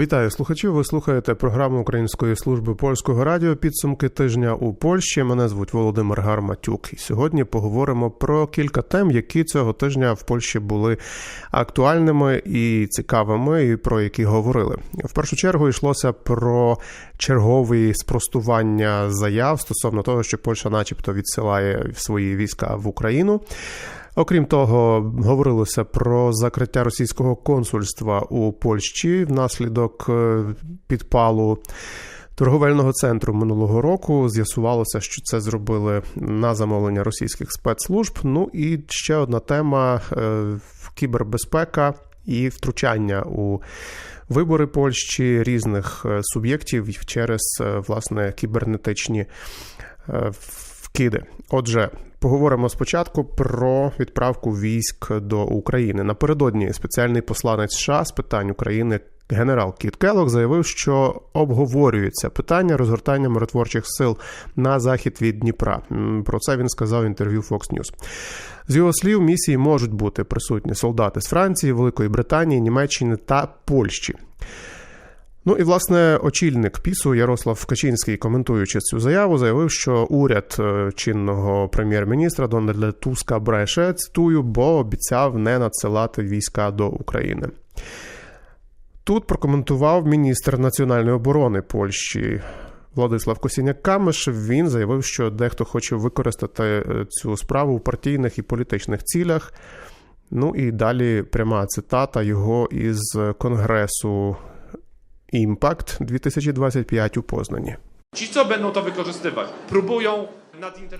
Вітаю слухачів. Ви слухаєте програму Української служби польського радіо підсумки тижня у Польщі. Мене звуть Володимир Гарматюк. І сьогодні поговоримо про кілька тем, які цього тижня в Польщі були актуальними і цікавими, і про які говорили. В першу чергу йшлося про чергові спростування заяв стосовно того, що Польща, начебто, відсилає свої війська в Україну. Окрім того, говорилося про закриття російського консульства у Польщі внаслідок е, підпалу торговельного центру минулого року. З'ясувалося, що це зробили на замовлення російських спецслужб. Ну і ще одна тема е, кібербезпека і втручання у. Вибори Польщі різних е, суб'єктів через власне кібернетичні вкиди. Отже, Поговоримо спочатку про відправку військ до України. Напередодні спеціальний посланець США з питань України генерал Кіт Келлог заявив, що обговорюється питання розгортання миротворчих сил на захід від Дніпра. Про це він сказав в інтерв'ю Fox News. З його слів, місії можуть бути присутні солдати з Франції, Великої Британії, Німеччини та Польщі. Ну і власне очільник пісу Ярослав Качинський, коментуючи цю заяву, заявив, що уряд е, чинного прем'єр-міністра Дональда Туска бреше цитую, бо обіцяв не надсилати війська до України. Тут прокоментував міністр національної оборони Польщі. Владислав Косіняк Камиш він заявив, що дехто хоче використати е, цю справу в партійних і політичних цілях. Ну і далі пряма цитата його із конгресу Impact 2025 u Poznań. Ci, co będą to wykorzystywać, próbują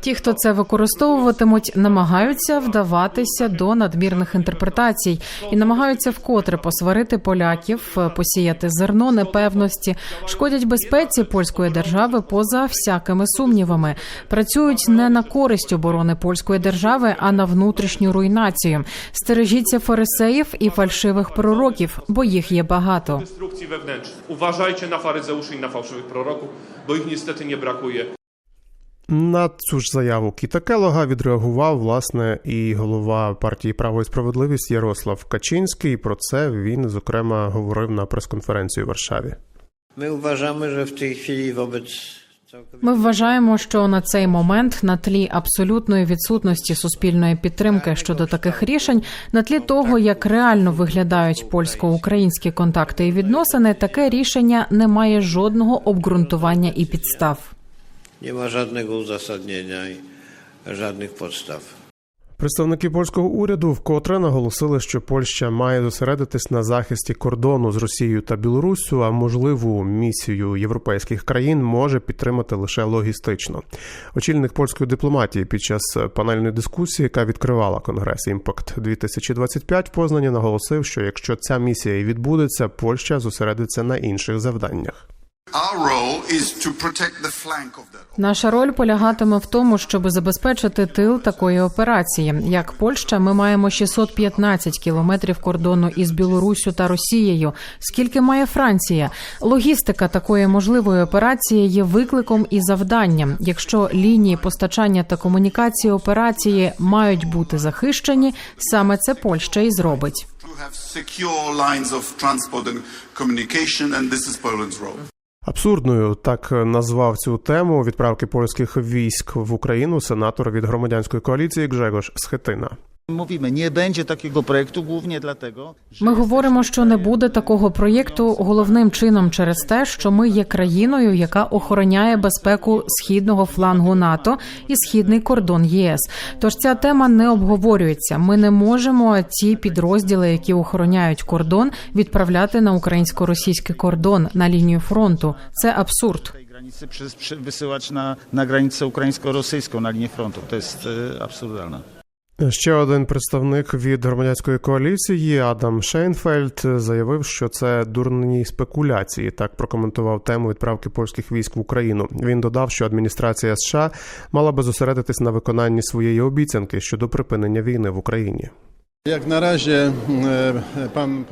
Ті, хто це використовуватимуть, намагаються вдаватися до надмірних інтерпретацій і намагаються вкотре посварити поляків, посіяти зерно непевності, шкодять безпеці польської держави поза всякими сумнівами. Працюють не на користь оборони польської держави, а на внутрішню руйнацію. Стережіться фарисеїв і фальшивих пророків, бо їх є багато. Uważajcie na faryzeuszy i na fałszywych proroków, bo ich niestety nie brakuje. На цю ж заяву Кіта Келога відреагував власне і голова партії Право і справедливість Ярослав Качинський. Про це він зокрема говорив на прес-конференції у Варшаві. My uważamy, że w tej chwili wobec Ми вважаємо, що на цей момент на тлі абсолютної відсутності суспільної підтримки щодо таких рішень, на тлі того, як реально виглядають польсько-українські контакти і відносини, таке рішення не має жодного обґрунтування і підстав. Nie ma żadnego uzasadnienia i żadnych podstaw. Представники польського уряду вкотре наголосили, що Польща має зосередитись на захисті кордону з Росією та Білоруссю, а можливу місію європейських країн може підтримати лише логістично. Очільник польської дипломатії під час панельної дискусії, яка відкривала конгрес Імпакт 2025 в Познані, наголосив, що якщо ця місія і відбудеться, Польща зосередиться на інших завданнях. Наша роль полягатиме в тому, щоб забезпечити тил такої операції. Як Польща, ми маємо 615 кілометрів кордону із Білоруссю та Росією. Скільки має Франція? Логістика такої можливої операції є викликом і завданням. Якщо лінії постачання та комунікації операції мають бути захищені, саме це Польща і зробить. Have secure lines of transport and communication, and this is Poland's role. Абсурдною так назвав цю тему відправки польських військ в Україну сенатор від громадянської коаліції Гжегош Схетина. Mówimy, nie będzie takiego projektu głównie dlatego, że Ми говоримо, що не буде такого проєкту головним чином через те, що ми є країною, яка охороняє безпеку східного флангу НАТО і східний кордон ЄС. Тож ця тема не обговорюється. Ми не можемо ті підрозділи, які охороняють кордон, відправляти на українсько-російський кордон на лінію фронту. Це абсурд. granicy przy, wysyłać na, na granicę ukraińsko-rosyjską, na linię frontu. To jest e, absurdalne. Ще один представник від громадянської коаліції Адам Шейнфельд заявив, що це дурні спекуляції. Так прокоментував тему відправки польських військ в Україну. Він додав, що адміністрація США мала би зосередитись на виконанні своєї обіцянки щодо припинення війни в Україні. Jak na razie e, pan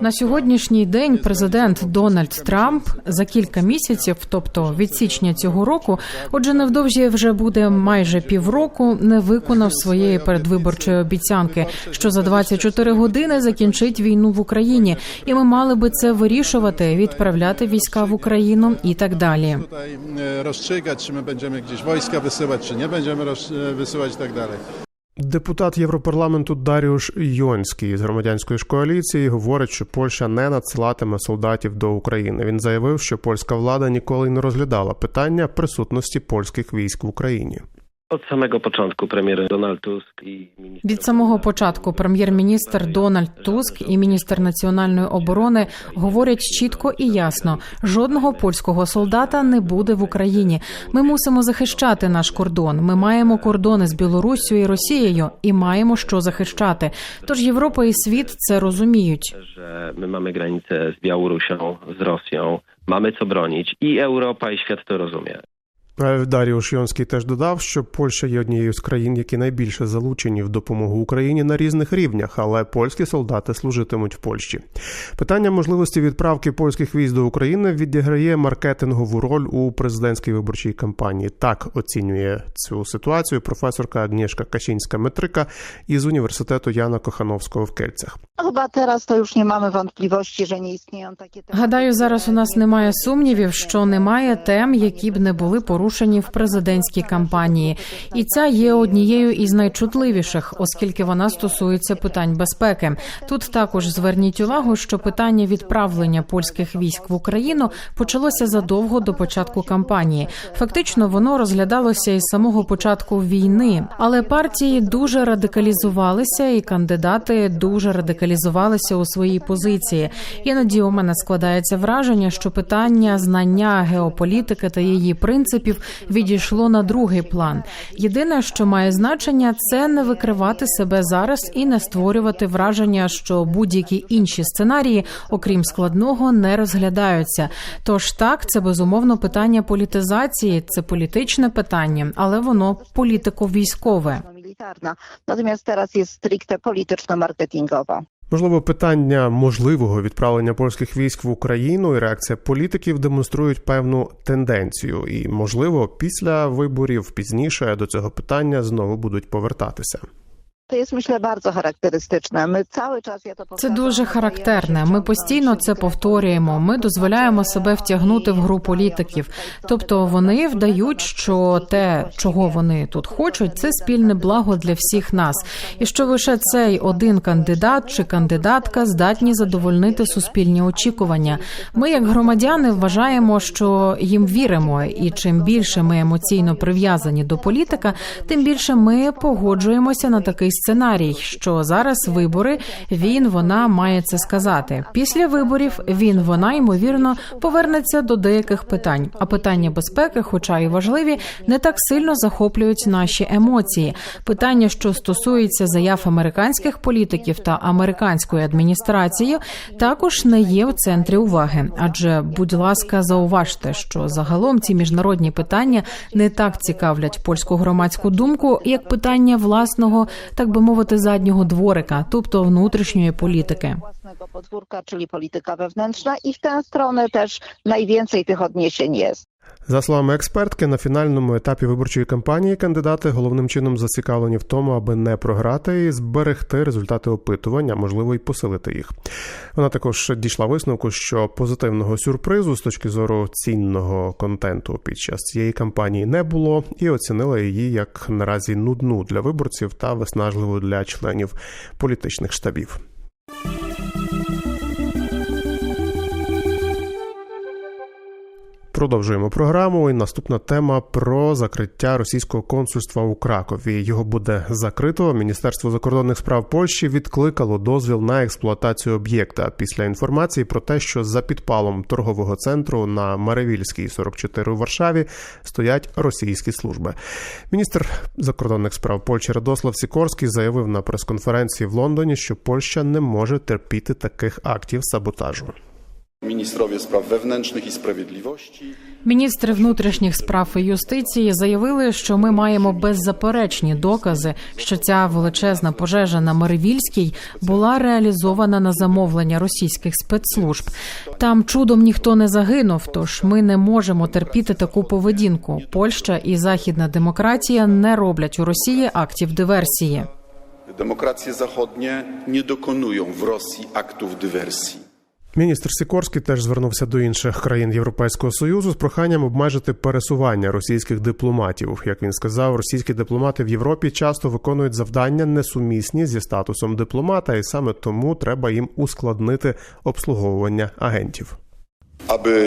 На сьогоднішній день президент Дональд Трамп за кілька місяців, тобто від січня цього року, отже, невдовзі вже буде майже півроку, не виконав своєї передвиборчої обіцянки, що за 24 години закінчить війну в Україні, і ми мали би це вирішувати, відправляти війська в Україну і так далі. tutaj e, rozstrzygać, czy my będziemy gdzieś wojska wysyłać, czy nie będziemy roz, e, Депутат Європарламенту Даріуш Йонський з громадянської ж коаліції говорить, що Польща не надсилатиме солдатів до України. Він заявив, що польська влада ніколи не розглядала питання присутності польських військ в Україні. Od samego początku premier Donald Tusk i minister Від самого початку прем'єр-міністр Дональд Туск і міністр національної оборони говорять чітко і ясно: жодного польського солдата не буде в Україні. Ми мусимо захищати наш кордон. Ми маємо кордони з Білоруссю і Росією і маємо що захищати. Тож Європа і світ це розуміють. my mamy granicę z Białorusią, z Rosją, mamy co bronić i Europa i świat to rozumie. Е, Даріуш Йонський теж додав, що Польща є однією з країн, які найбільше залучені в допомогу Україні на різних рівнях, але польські солдати служитимуть в Польщі. Питання можливості відправки польських військ до України відіграє маркетингову роль у президентській виборчій кампанії. Так оцінює цю ситуацію професорка Агнєшка Касінська-Метрика із університету Яна Кохановського в Кельцях. Гадаю, зараз у нас немає сумнівів, що немає тем, які б не були порушені в президентській кампанії, і ця є однією із найчутливіших, оскільки вона стосується питань безпеки. Тут також зверніть увагу, що питання відправлення польських військ в Україну почалося задовго до початку кампанії. Фактично, воно розглядалося із самого початку війни, але партії дуже радикалізувалися, і кандидати дуже радикалізувалися у своїй позиції. Іноді у мене складається враження, що питання знання геополітики та її принципів відійшло на другий план. Єдине, що має значення, це не викривати себе зараз і не створювати враження, що будь-які інші сценарії, окрім складного, не розглядаються. Тож так, це безумовно питання політизації, це політичне питання, але воно політико-військове. Natomiast teraz jest stricte polityczno-marketingowa. Можливо, питання можливого відправлення польських військ в Україну і реакція політиків демонструють певну тенденцію, і можливо, після виборів пізніше до цього питання знову будуть повертатися. To jest myślę bardzo charakterystyczne. My cały czas ja to Це дуже характерне. Ми постійно це повторюємо. Ми дозволяємо себе втягнути в гру політиків. Тобто вони вдають, що те, чого вони тут хочуть, це спільне благо для всіх нас, і що лише цей один кандидат чи кандидатка здатні задовольнити суспільні очікування. Ми, як громадяни, вважаємо, що їм віримо, і чим більше ми емоційно прив'язані до політика, тим більше ми погоджуємося на такий сценарій, що зараз вибори він вона має це сказати. Після виборів він вона ймовірно повернеться до деяких питань. А питання безпеки, хоча і важливі, не так сильно захоплюють наші емоції. Питання, що стосується заяв американських політиків та американської адміністрації, також не є в центрі уваги. Адже, будь ласка, зауважте, що загалом ці міжнародні питання не так цікавлять польську громадську думку, як питання власного, так би мовити, заднього дворика, тобто внутрішньої політики. własnego podwórka, czyli polityka wewnętrzna i w tę stronę też najwięcej tych odniesień jest. За словами експертки, на фінальному етапі виборчої кампанії кандидати головним чином зацікавлені в тому, аби не програти і зберегти результати опитування, можливо й посилити їх. Вона також дійшла висновку, що позитивного сюрпризу з точки зору цінного контенту під час цієї кампанії не було, і оцінила її як наразі нудну для виборців та виснажливу для членів політичних штабів. Продовжуємо програму. І наступна тема про закриття російського консульства у Кракові. Його буде закрито. Міністерство закордонних справ Польщі відкликало дозвіл на експлуатацію об'єкта після інформації про те, що за підпалом торгового центру на Маревільській 44 у Варшаві стоять російські служби. Міністр закордонних справ Польщі Радослав Сікорський заявив на прес-конференції в Лондоні, що Польща не може терпіти таких актів саботажу. Ministrowie spraw wewnętrznych i sprawiedliwości Міністри внутрішніх справ і юстиції заявили, що ми маємо беззаперечні докази, що ця величезна пожежа на Маривільській була реалізована на замовлення російських спецслужб. Там чудом ніхто не загинув, тож ми не можемо терпіти таку поведінку. Польща і західна демократія не роблять у Росії актів диверсії. demokracje zachodnie nie dokonują w Rosji aktów dywersji. Міністр Сікорський теж звернувся до інших країн Європейського союзу з проханням обмежити пересування російських дипломатів. Як він сказав, російські дипломати в Європі часто виконують завдання несумісні зі статусом дипломата, і саме тому треба їм ускладнити обслуговування агентів.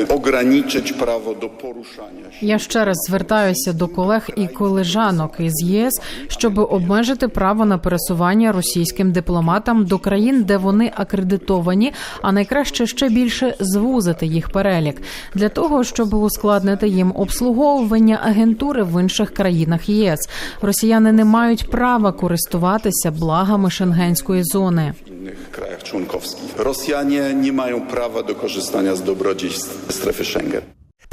Ograniczyć prawo do poruszania się Я ще раз звертаюся до колег і колежанок із ЄС, щоб обмежити право на пересування російським дипломатам до країн, де вони акредитовані, а найкраще ще більше звузити їх перелік для того, щоб ускладнити їм обслуговування агентури в інших країнах ЄС. Росіяни не мають права користуватися благами шенгенської зони. Członkowskich. Rosjanie nie mają prawa do korzystania z dobrodziejstw strefy Schengen.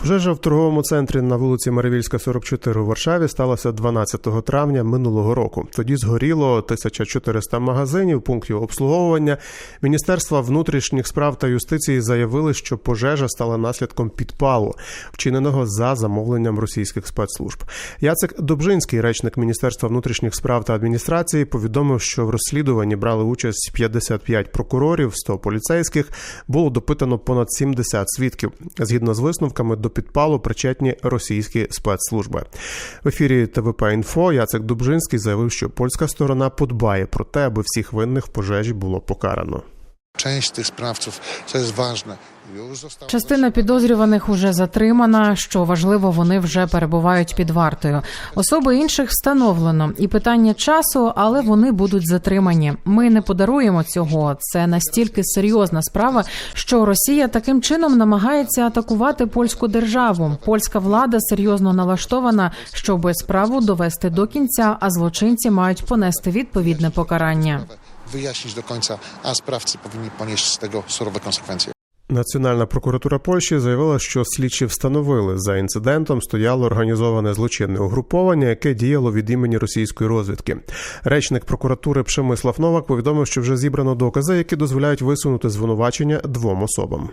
Пожежа в торговому центрі на вулиці Маревільська, 44 у Варшаві сталася 12 травня минулого року. Тоді згоріло 1400 магазинів, пунктів обслуговування. Міністерства внутрішніх справ та юстиції заявили, що пожежа стала наслідком підпалу, вчиненого за замовленням російських спецслужб. Яцек Добжинський, речник Міністерства внутрішніх справ та адміністрації, повідомив, що в розслідуванні брали участь 55 прокурорів, 100 поліцейських. Було допитано понад 70 свідків. Згідно з висновками, до підпалу причетні російські спецслужби. В ефірі ТВП Інфо Яцек Дубжинський заявив, що польська сторона подбає про те, аби всіх винних в пожежі було покарано. Część tych sprawców, co jest ważne, Частина підозрюваних уже затримана. Що важливо, вони вже перебувають під вартою. Особи інших встановлено і питання часу, але вони будуть затримані. Ми не подаруємо цього. Це настільки серйозна справа, що Росія таким чином намагається атакувати польську державу. Польська влада серйозно налаштована, щоб справу довести до кінця, а злочинці мають понести відповідне покарання. Wyjaśnić do końca, a sprawcy powinni ponieść z tego surowe konsekwencje. Національна прокуратура Польщі заявила, що слідчі встановили за інцидентом стояло організоване злочинне угруповання, яке діяло від імені російської розвідки. Речник прокуратури Пшемислав Новак повідомив, що вже зібрано докази, які дозволяють висунути звинувачення двом особам.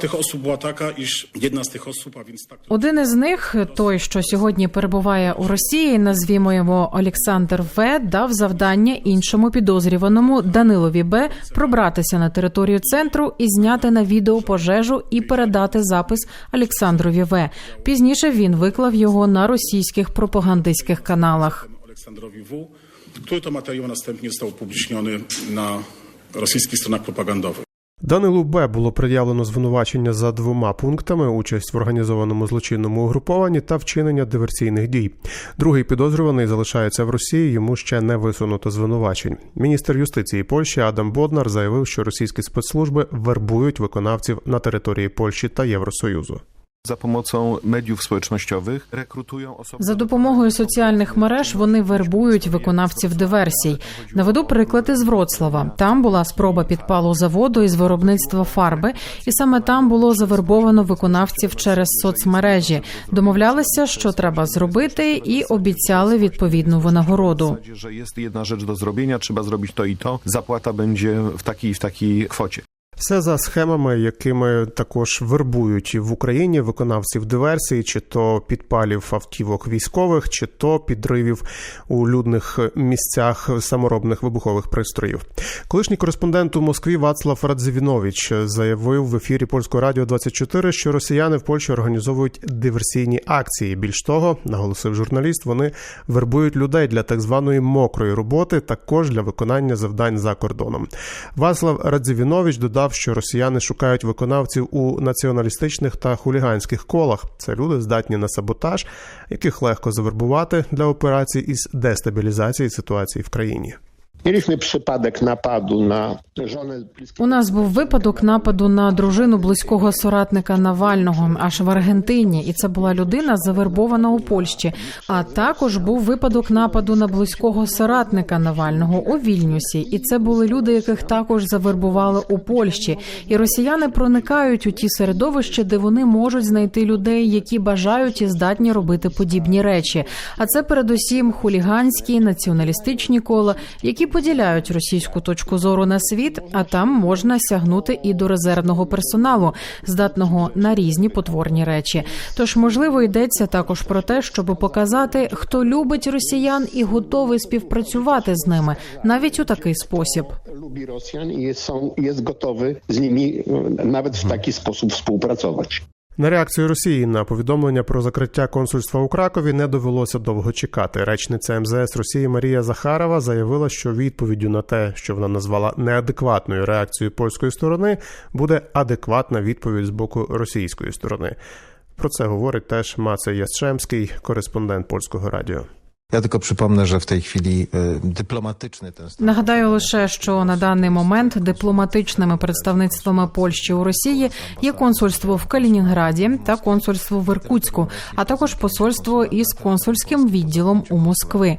Tych osób była taka, iż jedna z tych osób, a więc ta, która Один із них, той, що сьогодні перебуває у Росії, назвімо його Олександр В, дав завдання іншому підозрюваному Данилові Б пробратися на територію центру і зняти на відео пожежу і передати запис Олександрові В. Пізніше він виклав його на російських пропагандистських каналах. Aleksandrowi W., który to materiał następnie został upubliczniony na rosyjskich stronach propagandowych. Данилу Б було пред'явлено звинувачення за двома пунктами: участь в організованому злочинному угрупованні та вчинення диверсійних дій. Другий підозрюваний залишається в Росії. Йому ще не висунуто звинувачень. Міністр юстиції Польщі Адам Боднар заявив, що російські спецслужби вербують виконавців на території Польщі та Євросоюзу. Za pomocą mediów społecznościowych rekrutują osoby. За допомогою соціальних мереж вони вербують виконавців диверсій. Наведу приклад із Вроцлава. Там була спроба підпалу заводу із виробництва фарби, і саме там було завербовано виконавців через соцмережі. Домовлялися, що треба зробити, і обіцяли відповідну винагороду. W zasadzie, że jest jedna rzecz do zrobienia, trzeba zrobić to i to, zapłata będzie w takiej Все за схемами, якими також вербують в Україні виконавців диверсії, чи то підпалів автівок військових, чи то підривів у людних місцях саморобних вибухових пристроїв. Колишній кореспондент у Москві Вацлав Радзивінович заявив в ефірі Польського радіо 24, що росіяни в Польщі організовують диверсійні акції. Більш того, наголосив журналіст, вони вербують людей для так званої мокрої роботи, також для виконання завдань за кордоном. Вацлав Радзивінович додав, що росіяни шукають виконавців у націоналістичних та хуліганських колах. Це люди здатні на саботаж, яких легко завербувати для операцій із дестабілізації ситуації в країні. Mieliśmy przypadek napadu na żonę У нас був випадок нападу на дружину близького соратника Навального аж в Аргентині, і це була людина завербована у Польщі. А також був випадок нападу на близького соратника Навального у Вільнюсі, і це були люди, яких також завербували у Польщі. І росіяни проникають у ті середовища, де вони можуть знайти людей, які бажають і здатні робити подібні речі. А це передусім хуліганські націоналістичні кола, які поділяють російську точку зору на світ, а там можна сягнути і до резервного персоналу, здатного на різні потворні речі. Тож, можливо, йдеться також про те, щоб показати, хто любить росіян і готовий співпрацювати з ними, навіть у такий спосіб. jest, są, jest gotowy z nimi e, nawet w taki sposób współpracować. На реакцію Росії на повідомлення про закриття консульства у Кракові не довелося довго чекати. Речниця МЗС Росії Марія Захарова заявила, що відповіддю на те, що вона назвала неадекватною реакцією польської сторони, буде адекватна відповідь з боку російської сторони. Про це говорить теж Маце Ясtrzemський, кореспондент польського радіо. Tylko przypomnę, że w tej chwili e, dyplomatyczny ten Нагадаю лише, що на даний момент дипломатичними представництвами Польщі у Росії є консульство в Калінінграді та консульство в Іркутську, а також посольство із консульським відділом у Москви.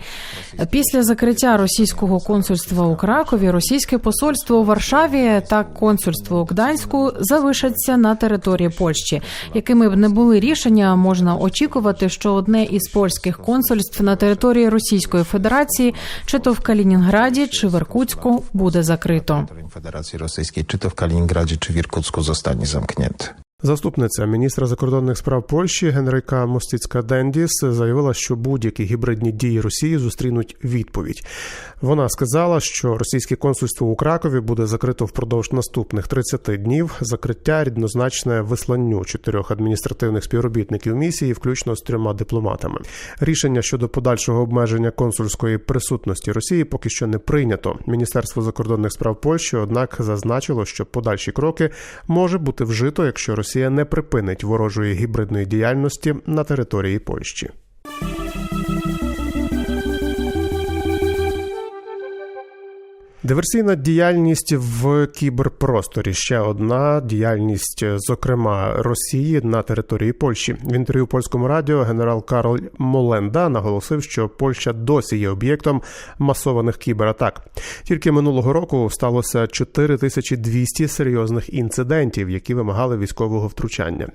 Після закриття російського консульства у Кракові, російське посольство у Варшаві та консульство у Гданську залишаться на території Польщі. Якими б не були рішення, можна очікувати, що одне із польських консульств на території Російської Федерації, чи то в Калінінграді, чи в Іркутську, буде закрито. Federacji Rosyjskiej, czy to w Kaliningradzie, czy w Irkucku zostanie zamknięty. Заступниця міністра закордонних справ Польщі Генрика Мостіцька Дендіс заявила, що будь-які гібридні дії Росії зустрінуть відповідь. Вона сказала, що російське консульство у Кракові буде закрито впродовж наступних 30 днів. Закриття рівнозначне висланню чотирьох адміністративних співробітників місії, включно з трьома дипломатами. Рішення щодо подальшого обмеження консульської присутності Росії поки що не прийнято. Міністерство закордонних справ Польщі, однак, зазначило, що подальші кроки може бути вжито, якщо Росія не припинить ворожої гібридної діяльності на території Польщі. Диверсійна діяльність в кіберпросторі ще одна діяльність, зокрема Росії на території Польщі. В інтерв'ю польському радіо генерал Карл Моленда наголосив, що Польща досі є об'єктом масованих кібератак. Тільки минулого року сталося 4200 серйозних інцидентів, які вимагали військового втручання.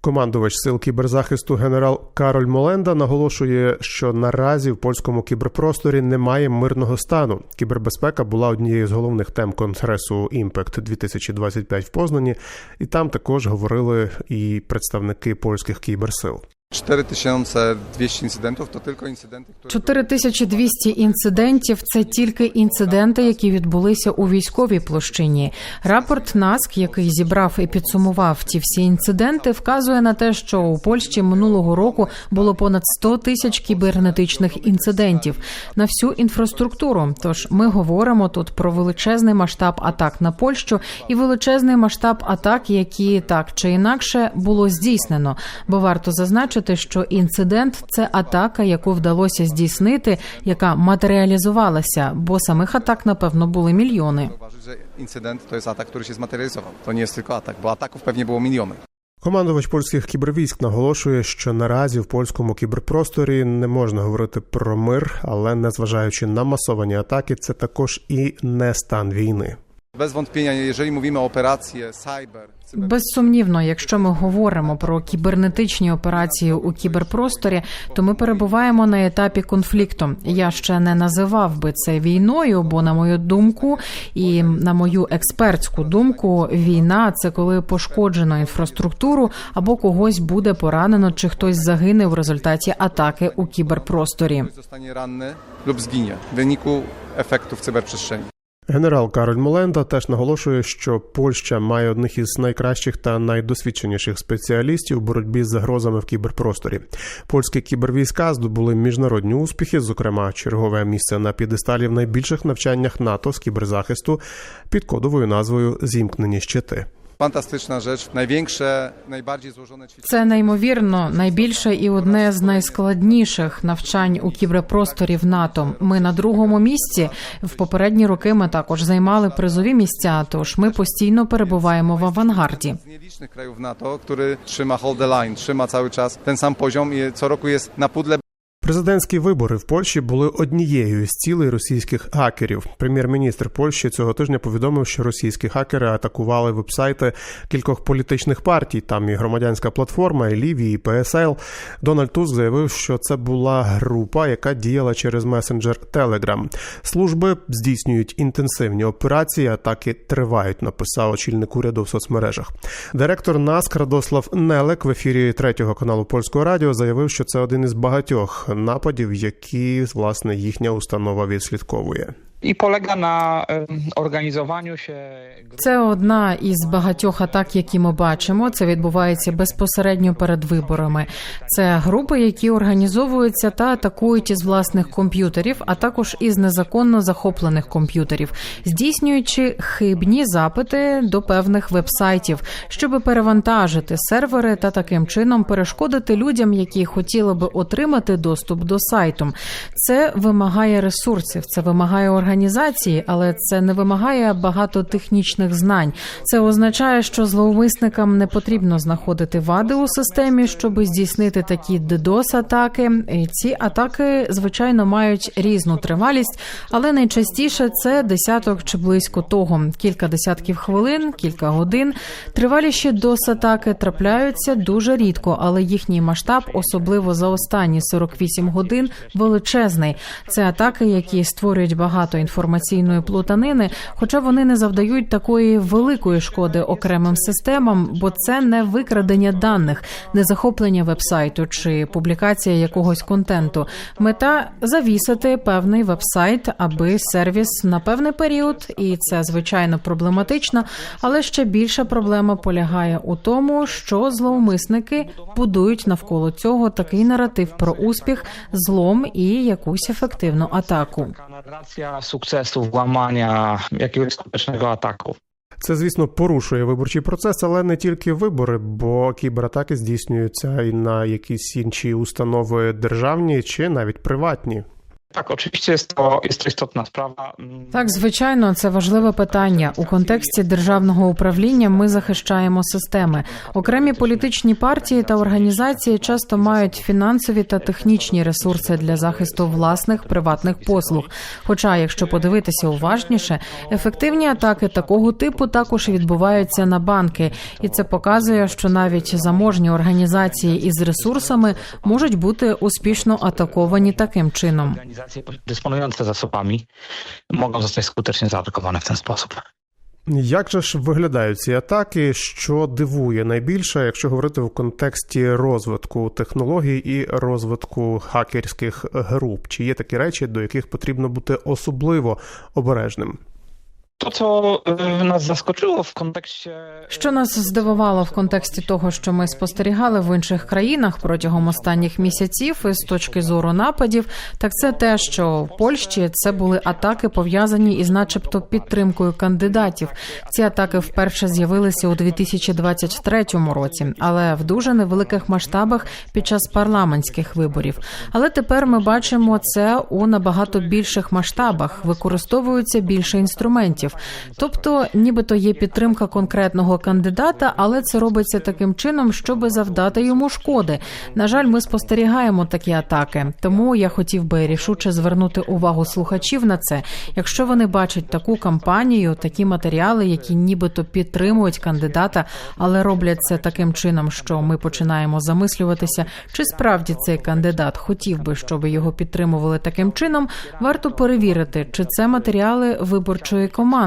Командувач сил кіберзахисту генерал Кароль Моленда наголошує, що наразі в польському кіберпросторі немає мирного стану. Кібербезпека була однією з головних тем конгресу Імпект 2025 в Познані, і там також говорили і представники польських кіберсил. 4200 інцидентів то тільки інциденти, які 4200 інцидентів це тільки інциденти, які відбулися у військовій площині. Рапорт НАСК, який зібрав і підсумував ті всі інциденти, вказує на те, що у Польщі минулого року було понад 100 тисяч кібернетичних інцидентів на всю інфраструктуру. Тож ми говоримо тут про величезний масштаб атак на Польщу і величезний масштаб атак, які так чи інакше було здійснено. Бо варто зазначити, що інцидент це атака, яку вдалося здійснити, яка матеріалізувалася, бо самих атак, напевно, були мільйони. jest atak, który się zmaterializował. To nie jest tylko atak, bo ataków pewnie było miliony. Командувач польських кібервійськ наголошує, що наразі в польському кіберпросторі не можна говорити про мир, але незважаючи на масовані атаки, це також і не стан війни. Bez wątpienia, jeżeli mówimy o cyber Безсумнівно, якщо ми говоримо про кібернетичні операції у кіберпросторі, то ми перебуваємо на етапі конфлікту. Я ще не називав би це війною, бо на мою думку і на мою експертську думку, війна це коли пошкоджено інфраструктуру або когось буде поранено, чи хтось загине в результаті атаки у кіберпросторі. zostanie ranny lub zginie w wyniku efektów cyberprzestrzeni. Генерал Кароль Моленда теж наголошує, що Польща має одних із найкращих та найдосвідченіших спеціалістів у боротьбі з загрозами в кіберпросторі. Польські кібервійська здобули міжнародні успіхи, зокрема, чергове місце на п'єдесталі в найбільших навчаннях НАТО з кіберзахисту під кодовою назвою Зімкнені щити. Fantastyczna rzecz. Najbardziej złożone ćwiczenie. Це неймовірно найбільше і одне з найскладніших навчань у кіберпросторі в НАТО. Ми на другому місці. В попередні роки ми також займали призові місця. Тож ми постійно перебуваємо в авангарді. Krajów NATO, który trzyma hold the line, trzyma cały czas ten sam poziom i co roku jest na pudle Президентські вибори в Польщі були однією з цілей російських хакерів. Прем'єр-міністр Польщі цього тижня повідомив, що російські хакери атакували вебсайти кількох політичних партій. Там і громадянська платформа, і Лівії, і ПСЛ. Дональд Туск заявив, що це була група, яка діяла через месенджер Telegram. Служби здійснюють інтенсивні операції, атаки тривають. Написав очільник уряду в соцмережах. Директор НАСК Радослав Нелек в ефірі третього каналу польського радіо заявив, що це один із багатьох нападів, які власне їхня установа відслідковує. Polega na em, organizowaniu się Це одна із багатьох атак, які ми бачимо. Це відбувається безпосередньо перед виборами. Це групи, які організовуються та атакують із власних комп'ютерів, а також із незаконно захоплених комп'ютерів, здійснюючи хибні запити до певних вебсайтів, щоб перевантажити сервери та таким чином перешкодити людям, які хотіли би отримати доступ до сайту. Це вимагає ресурсів, це вимагає організації, але це не вимагає багато технічних знань. Це означає, що зловмисникам не потрібно знаходити вади у системі, щоб здійснити такі ddos атаки. І ці атаки, звичайно, мають різну тривалість, але найчастіше це десяток чи близько того. Кілька десятків хвилин, кілька годин. Триваліші ddos атаки трапляються дуже рідко, але їхній масштаб, особливо за останні 48 годин, величезний. Це атаки, які створюють багато інформаційної плутанини, хоча вони не завдають такої великої шкоди окремим системам, бо це не викрадення даних, не захоплення вебсайту чи публікація якогось контенту. Мета завісити певний вебсайт, аби сервіс на певний період, і це звичайно проблематично. Але ще більша проблема полягає у тому, що зловмисники будують навколо цього такий наратив про успіх, злом і якусь ефективну атаку. Sukcesu, włamania, jakiegoś skutecznego ataku. Це, звісно, порушує виборчий процес, але не тільки вибори, бо кібератаки здійснюються і на якісь інші установи державні чи навіть приватні. Tak, oczywiście jest to, sprawa. Mm, Так, звичайно, це важливе питання. У контексті державного управління ми захищаємо системи. Окремі політичні партії та організації часто мають фінансові та технічні ресурси для захисту власних приватних послуг. Хоча, якщо подивитися уважніше, ефективні атаки такого типу також відбуваються на банки, і це показує, що навіть заможні організації із ресурсами можуть бути успішно атаковані таким чином. Organizacje dysponujące zasobami mogą zostać skutecznie zaatakowane w ten sposób. Як же ж виглядають ці атаки, що дивує найбільше, якщо говорити в контексті розвитку технологій і розвитку хакерських груп? Чи є такі речі, до яких потрібно бути особливо обережним? To, co y, nas zaskoczyło w kontekście Що нас здивувало в контексті того, що ми спостерігали в інших країнах протягом останніх місяців, з точки зору нападів, так це те, що в Польщі це були атаки пов'язані із, начебто, підтримкою кандидатів. Ці атаки вперше з'явилися у 2023 році, але в дуже невеликих масштабах під час парламентських виборів. Але тепер ми бачимо це у набагато більших масштабах. Використовується більше інструментів. Тобто, нібито є підтримка конкретного кандидата, але це робиться таким чином, щоб завдати йому шкоди. На жаль, ми спостерігаємо такі атаки. Тому я хотів би рішуче звернути увагу слухачів на це. Якщо вони бачать таку кампанію, такі матеріали, які нібито підтримують кандидата, але роблять це таким чином, що ми починаємо замислюватися, чи справді цей кандидат хотів би, щоб його підтримували таким чином. Варто перевірити, чи це матеріали виборчої команди.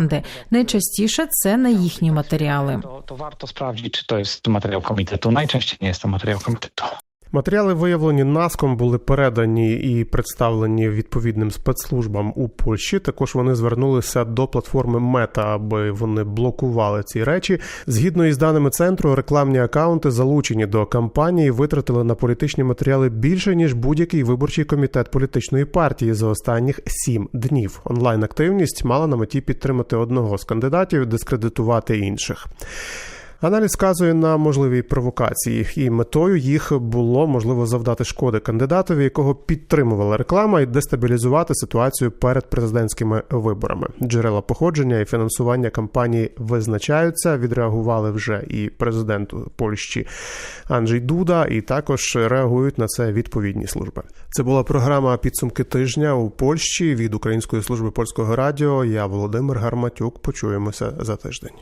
Найчастіше це не їхні матеріали. warto sprawdzić, czy to jest materiał komitetu. Najczęściej nie jest to materiał komitetu. Матеріали, виявлені наском, були передані і представлені відповідним спецслужбам у Польщі. Також вони звернулися до платформи Мета, аби вони блокували ці речі. Згідно із даними центру, рекламні акаунти, залучені до кампанії, витратили на політичні матеріали більше ніж будь-який виборчий комітет політичної партії за останніх сім днів. Онлайн активність мала на меті підтримати одного з кандидатів, дискредитувати інших. Аналіз вказує на можливі провокації, і метою їх було можливо завдати шкоди кандидатові, якого підтримувала реклама, і дестабілізувати ситуацію перед президентськими виборами. Джерела походження і фінансування кампанії визначаються. Відреагували вже і президент Польщі Анджей Дуда, і також реагують на це відповідні служби. Це була програма підсумки тижня у Польщі від Української служби польського радіо. Я Володимир Гарматюк. Почуємося за тиждень.